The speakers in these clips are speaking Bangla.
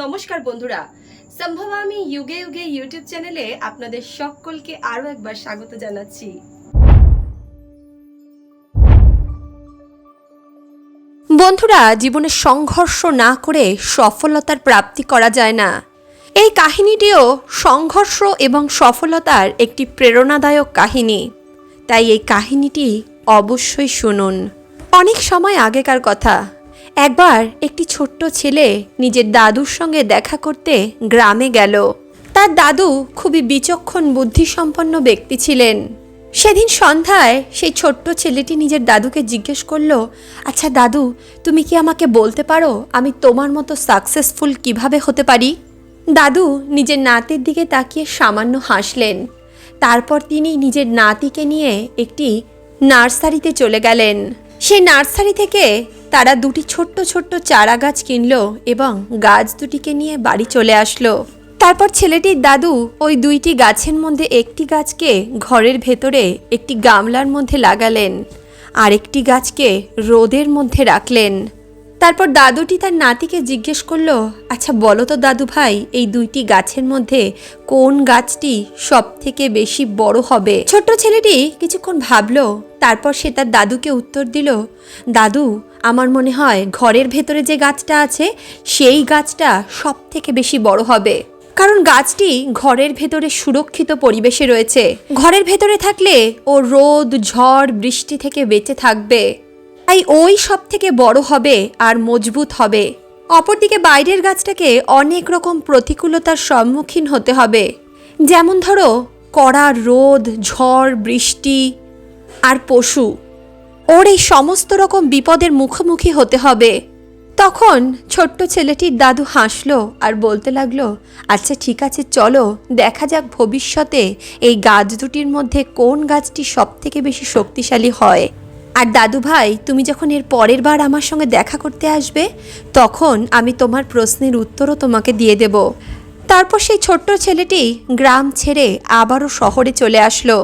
নমস্কার বন্ধুরা। সম্ভব আমি যুগে যুগে ইউটিউব চ্যানেলে আপনাদের সকলকে আরও একবার স্বাগত জানাচ্ছি। বন্ধুরা, জীবনে সংঘর্ষ না করে সফলতার প্রাপ্তি করা যায় না। এই কাহিনীটিও সংঘর্ষ এবং সফলতার একটি প্রেরণাদায়ক কাহিনী। তাই এই কাহিনীটি অবশ্যই শুনুন। অনেক সময় আগেকার কথা একবার একটি ছোট্ট ছেলে নিজের দাদুর সঙ্গে দেখা করতে গ্রামে গেল। তার দাদু খুবই বিচক্ষণ বুদ্ধিসম্পন্ন ব্যক্তি ছিলেন। সেদিন সন্ধ্যায় সেই ছোট্ট ছেলেটি নিজের দাদুকে জিজ্ঞেস করল আচ্ছা দাদু, তুমি কি আমাকে বলতে পারো আমি তোমার মতো সাকসেসফুল কীভাবে হতে পারি? দাদু নিজের নাতির দিকে তাকিয়ে সামান্য হাসলেন। তারপর তিনি নিজের নাতিকে নিয়ে একটি নার্সারিতে চলে গেলেন। সেই নার্সারি থেকে তারা দুটি ছোট্ট ছোট্ট চারা গাছ কিনল এবং গাছ দুটিকে নিয়ে বাড়ি চলে আসলো। তারপর ছেলেটির দাদু ওই দুইটি গাছের মধ্যে একটি গাছকে ঘরের ভেতরে একটি গামলার মধ্যে লাগালেন। আরেকটি গাছকে রোদের মধ্যে রাখলেন। তারপর দাদুটি তার নাতিকে জিজ্ঞেস করল আচ্ছা বলো তো দাদু ভাই, এই দুইটি গাছের মধ্যে কোন গাছটি সব থেকে বেশি বড় হবে? ছোট্ট ছেলেটি কিছুক্ষণ ভাবলো, তারপর সে তার দাদুকে উত্তর দিল, দাদু, আমার মনে হয় ঘরের ভেতরে যে গাছটা আছে, সেই গাছটা সব থেকে বেশি বড় হবে। কারণ গাছটি ঘরের ভেতরে সুরক্ষিত পরিবেশে রয়েছে। ঘরের ভেতরে থাকলে ও রোদ, ঝড়, বৃষ্টি থেকে বেঁচে থাকবে। তাই ওই সব থেকে বড় হবে আর মজবুত হবে। অপরদিকে বাইরের গাছটাকে অনেক রকম প্রতিকূলতার সম্মুখীন হতে হবে। যেমন ধরো, কড়া রোদ, ঝড়, বৃষ্টি আর পশু। ওর এই সমস্ত রকম বিপদের মুখোমুখি হতে হবে। তখন ছোট্ট ছেলেটির দাদু হাসলো আর বলতে লাগল আচ্ছা ঠিক আছে, চলো, দেখা যাক ভবিষ্যতে এই গাছ দুটির মধ্যে কোন গাছটি সব থেকে বেশি শক্তিশালী হয়? আর দাদু ভাই, তুমি যখন এর পরের বার আমার সঙ্গে দেখা করতে আসবে, তখন আমি তোমার প্রশ্নের উত্তরও তোমাকে দিয়ে দেব। তারপর সেই ছোট্ট ছেলেটি গ্রাম ছেড়ে আবারও শহরে চলে আসলো।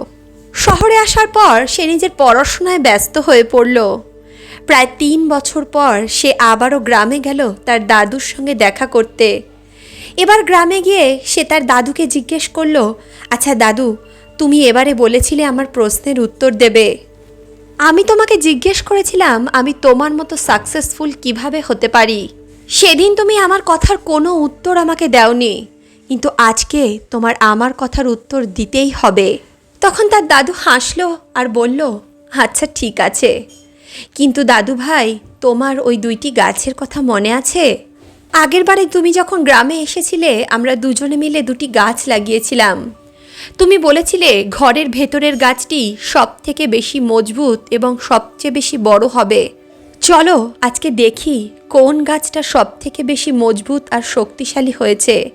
শহরে আসার পর সে নিজের পড়াশোনায় ব্যস্ত হয়ে পড়ল। প্রায় তিন বছর পর সে আবারও গ্রামে গেল তার দাদুর সঙ্গে দেখা করতে। এবার গ্রামে গিয়ে সে তার দাদুকে জিজ্ঞেস করল আচ্ছা দাদু, তুমি এবারে বলেছিলে আমার প্রশ্নের উত্তর দেবে। আমি তোমাকে জিজ্ঞেস করেছিলাম আমি তোমার মতো সাকসেসফুল কীভাবে হতে পারি। সেদিন তুমি আমার কথার কোনো উত্তর আমাকে দাওনি, কিন্তু আজকে তোমার আমার কথার উত্তর দিতেই হবে। তখন তার দাদু হাসলো আর বলল আচ্ছা ঠিক আছে। কিন্তু দাদু ভাই, তোমার ওই দুইটি গাছের কথা মনে আছে? আগের বারে তুমি যখন গ্রামে এসেছিলে, আমরা দুজনে মিলে দুটি গাছ লাগিয়েছিলাম। তুমি বলেছিলে ঘরের ভেতরের গাছটি সব থেকে বেশি মজবুত এবং সবচেয়ে বেশি বড় হবে। চলো আজকে দেখি কোন গাছটা সব থেকে বেশি মজবুত আর শক্তিশালী হয়েছে।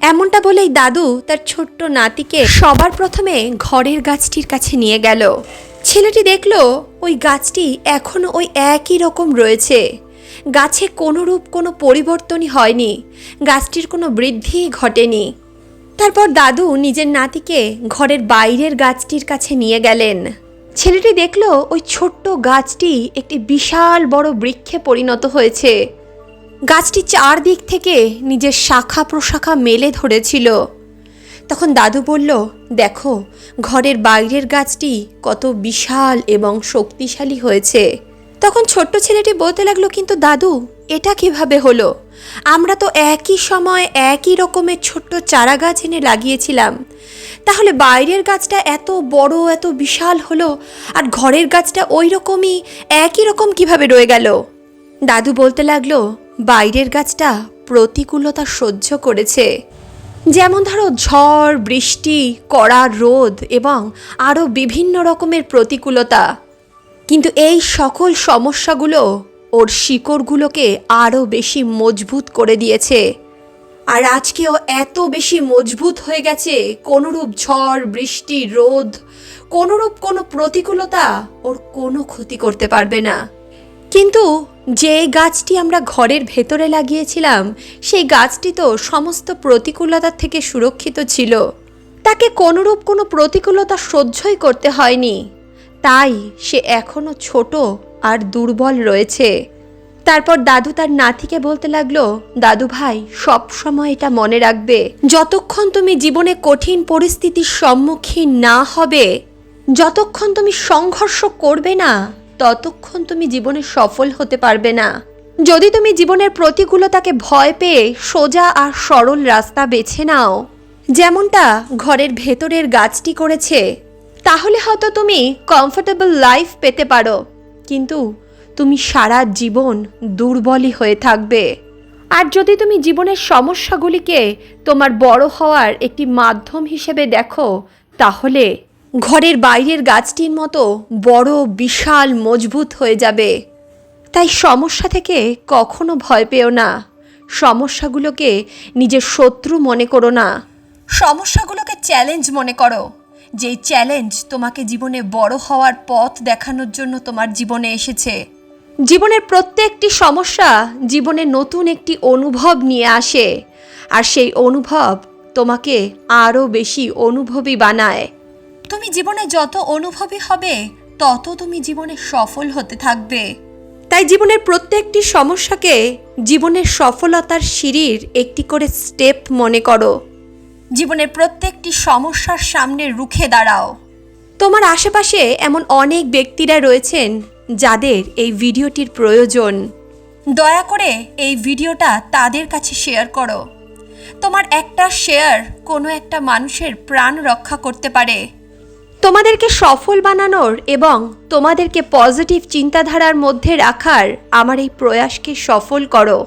এমনটা বলেই দাদু তার ছোট্ট নাতিকে সবার প্রথমে ঘরের গাছটির কাছে নিয়ে গেল। ছেলেটি দেখল ওই গাছটি এখনও ওই একই রকম রয়েছে। গাছে কোনোরূপ কোনো পরিবর্তনই হয়নি। গাছটির কোনো বৃদ্ধিই ঘটেনি। তারপর দাদু নিজের নাতিকে ঘরের বাইরের গাছটির কাছে নিয়ে গেলেন। ছেলেটি দেখল ওই ছোট্ট গাছটি একটি বিশাল বড় বৃক্ষে পরিণত হয়েছে। গাছটি চারদিক থেকে নিজের শাখা প্রশাখা মেলে ধরেছিল। তখন দাদু বলল, দেখো, ঘরের বাইরের গাছটি কত বিশাল এবং শক্তিশালী হয়েছে। তখন ছোট্ট ছেলেটি বলতে লাগল, কিন্তু দাদু, এটা কীভাবে হলো? আমরা তো একই সময় একই রকমের ছোট্ট চারা গাছ এনে লাগিয়েছিলাম। তাহলে বাইরের গাছটা এত বড়, এত বিশাল হলো, আর ঘরের গাছটা ওই রকমই, একই রকম কীভাবে রয়ে গেল? দাদু বলতে লাগল, বাইরের গাছটা প্রতিকূলতা সহ্য করেছে। যেমন ধরো ঝড়, বৃষ্টি, কড়া রোদ এবং আরও বিভিন্ন রকমের প্রতিকূলতা। কিন্তু এই সকল সমস্যাগুলো ওর শিকড়গুলোকে আরও বেশি মজবুত করে দিয়েছে। আর আজকেও এত বেশি মজবুত হয়ে গেছে, কোনোরূপ ঝড়, বৃষ্টি, রোদ, কোনোরূপ কোনো প্রতিকূলতা ওর কোনো ক্ষতি করতে পারবে না। কিন্তু যে গাছটি আমরা ঘরের ভেতরে লাগিয়েছিলাম, সেই গাছটি তো সমস্ত প্রতিকূলতার থেকে সুরক্ষিত ছিল। তাকে কোনোরূপ কোনো প্রতিকূলতা সহ্যই করতে হয়নি। তাই সে এখনও ছোট আর দুর্বল রয়েছে। তারপর দাদু তার নাতিকে বলতে লাগল, দাদু ভাই সব সময় এটা মনে রাখবে। যতক্ষণ তুমি জীবনে কঠিন পরিস্থিতির সম্মুখীন না হবে, যতক্ষণ তুমি সংঘর্ষ করবে না, ততক্ষণ তুমি জীবনে সফল হতে পারবে না। যদি তুমি জীবনের প্রতিকূলতাকে ভয় পেয়ে সোজা আর সরল রাস্তা বেছে নাও, যেমনটা ঘরের ভেতরের গাছটি করেছে তাহলে হয়তো তুমি কমফোর্টেবল লাইফ পেতে পারো। কিন্তু তুমি সারা জীবন দুর্বলই হয়ে থাকবে। আর যদি তুমি জীবনের সমস্যাগুলিকে তোমার বড় হওয়ার একটি মাধ্যম হিসেবে দেখো, তাহলে ঘরের বাইরের গাছটির মতো বড়, বিশাল, মজবুত হয়ে যাবে। তাই সমস্যা থেকে কখনো ভয় পেও না। সমস্যাগুলোকে নিজের শত্রু মনে করো না। সমস্যাগুলোকে চ্যালেঞ্জ মনে করো। যেই চ্যালেঞ্জ তোমাকে জীবনে বড় হওয়ার পথ দেখানোর জন্য তোমার জীবনে এসেছে। জীবনের প্রত্যেকটি সমস্যা জীবনে নতুন একটি অনুভব নিয়ে আসে আর সেই অনুভব তোমাকে আরও বেশি অনুভবী বানায়। তুমি জীবনে যত অনুভবী হবে তত তুমি জীবনে সফল হতে থাকবে। তাই জীবনের প্রত্যেকটি সমস্যাকে জীবনের সফলতার সিঁড়ির একটি করে স্টেপ মনে করো। জীবনের প্রত্যেকটি সমস্যার সামনে রুখে দাঁড়াও। তোমার আশেপাশে এমন অনেক ব্যক্তিরা রয়েছেন যাদের এই ভিডিওটির প্রয়োজন। দয়া করে এই ভিডিওটা তাদের কাছে শেয়ার করো। তোমার একটা শেয়ার কোনো একটা মানুষের প্রাণ রক্ষা করতে পারে। তোমাদেরকে সফল বানানোর এবং তোমাদেরকে পজিটিভ চিন্তাধারার মধ্যে রাখার আমার এই প্রয়াসকে সফল করো।